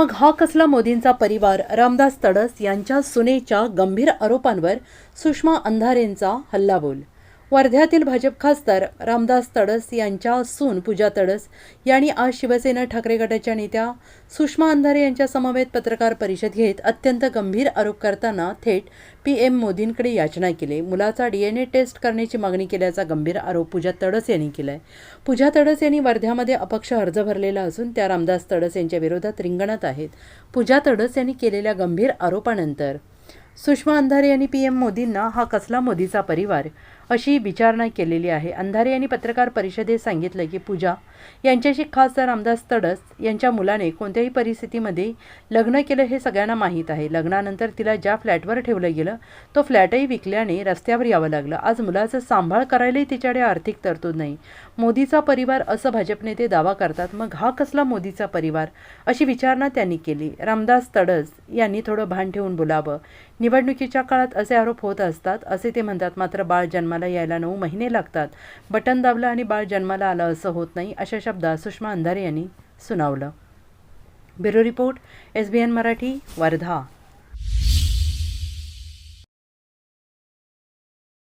मग हा कसला मोदींचा परिवार? रामदास तडस यांच्या सुनेच्या गंभीर आरोपांवर सुषमा अंधारेंचा हल्लाबोल वर्ध्यातील भाजप खासदार रामदास तडस यांच्या सून पूजा तडस यांनी आज शिवसेना ठाकरे गटाच्या नेत्या सुषमा अंधारे यांच्या समवेत पत्रकार परिषद घेत अत्यंत गंभीर आरोप करताना थेट पी एम मोदींकडे याचना केली. मुलाचा डीएनए टेस्ट करण्याची मागणी केल्याचा गंभीर आरोप पूजा तडस यांनी केलाय. पूजा तडस यांनी वर्ध्यामध्ये अपक्ष अर्ज भरलेला असून त्या रामदास तडस यांच्या विरोधात रिंगणात आहेत. पूजा तडस यांनी केलेल्या गंभीर आरोपानंतर सुषमा अंधारे यांनी पी एम मोदींना हा कसला मोदीचा परिवार अशी विचारणा केलेली आहे. अंधारे यांनी पत्रकार परिषदेत सांगितलं की पूजा यांच्याशी खासदार रामदास तडस यांच्या मुलाने कोणत्याही परिस्थितीमध्ये लग्न केलं हे सगळ्यांना माहीत आहे. लग्नानंतर तिला ज्या फ्लॅटवर ठेवलं गेलं तो फ्लॅटही विकल्याने रस्त्यावर यावं लागलं. आज मुलाचं सांभाळ करायलाही तिच्याकडे आर्थिक तरतूद नाही. मोदीचा परिवार असं भाजप नेते दावा करतात मग हा कसला मोदीचा परिवार? अशी विचारणा त्यांनी केली. रामदास तडस यांनी थोडं भान ठेवून बोलावं. निवडणुकीच्या काळात असे आरोप होत असतात असे ते म्हणतात मात्र बाळ जन्माला यायला नऊ महिने लागतात. बटन दाबलं आणि बाळ जन्माला आलं असं होत नाही अशा शब्दात सुषमा अंधारे यांनी सुनावलं. Bureau report S B N Marathi Wardha.